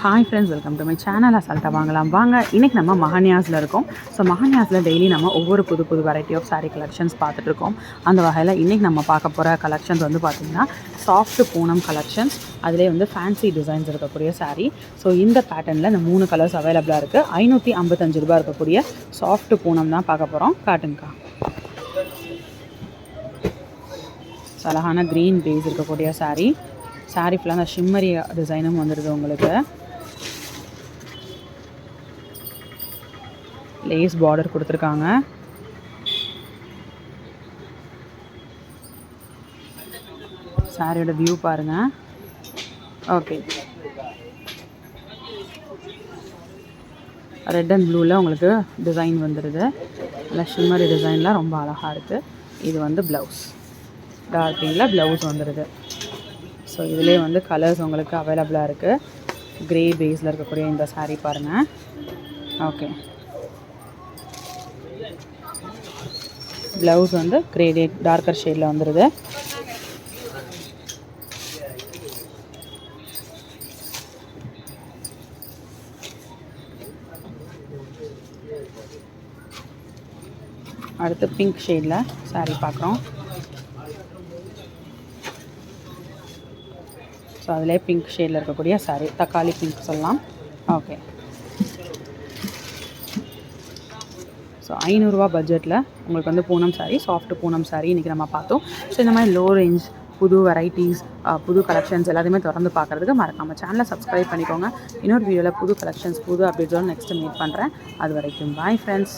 Hi friends welcome to my channel அசால்ட்டாக வாங்கலாம். வாங்க இன்றைக்கி நம்ம மஹன்யாஸில் இருக்கோம். ஸோ மஹன்யாஸில் டெய்லி நம்ம ஒவ்வொரு புது புது வெரைட்டி ஆஃப் சாரீ கலெக்ஷன்ஸ் பார்த்துட்டு இருக்கோம். அந்த வகையில் இன்றைக்கி நம்ம பார்க்க போகிற கலெக்ஷன்ஸ் வந்து பார்த்திங்கன்னா சாஃப்ட் பூனம் கலெக்ஷன்ஸ் அதிலே வந்து ஃபேன்சி டிசைன்ஸ் இருக்கக்கூடிய சாரீ ஸோ இந்த பேட்டர்னில் இந்த மூணு கலர்ஸ் அவைலபிளாக இருக்குது ஐநூற்றி ஐம்பத்தஞ்சு ரூபாய் இருக்கக்கூடிய சாஃப்ட் பூனம் தான் பார்க்க போகிறோம் காட்டுங்கக்கா ஸோ அழகான க்ரீன் பேஸ் இருக்கக்கூடிய சாரீ saree ஃபுல்லாக அந்த ஷிம்மரி டிசைனும் வந்துடுது உங்களுக்கு. லேஸ் பார்டர் கொடுத்துருக்காங்க. சாரியோட வியூ பாருங்கள் ஓகே ரெட் அண்ட் ப்ளூவில் உங்களுக்கு டிசைன் வந்துடுது நல்லா ஷிம்மரி டிசைன்லாம் ரொம்ப அழகாக இருக்குது இது வந்து ப்ளவுஸ் டார்க் ப்ளவுஸ் வந்துடுது ஸோ இதிலே வந்து கலர்ஸ் உங்களுக்கு அவைலபிளாக இருக்குது க்ரே பேஸில் இருக்கக்கூடிய இந்த சாரீ பாருங்கள் ஓகே ப்ளவுஸ் வந்து கிரேடியட் டார்க்கர் ஷேடில் வந்துடுது அடுத்து பிங்க் ஷேடில் saree பார்க்குறோம். ஸோ அதிலே பிங்க் ஷேடில் இருக்கக்கூடிய சாரீ தக்காளி பிங்க் சொல்லலாம். ஓகே ஸோ ஐநூறுரூவா பட்ஜெட்டில் உங்களுக்கு வந்து பூனம் சாரீ சாஃப்ட் பூனம் சாரீ இன்றைக்கி நம்ம பார்த்தோம். ஸோ இந்த மாதிரி லோ ரேஞ்ச் புது வெரைட்டிஸ் புது கலெக்ஷன்ஸ் எல்லாத்தையுமே திறந்து பார்க்குறதுக்கு மறக்காமல் சேனலை சப்ஸ்கிரைப் பண்ணிக்கோங்க. இன்னொரு வீடியோவில் புது கலெக்ஷன்ஸ் புது அப்டேட்ஸோடு நெக்ஸ்ட்டு மீட் பண்ணுறேன் அது வரைக்கும் பாய் ஃப்ரெண்ட்ஸ்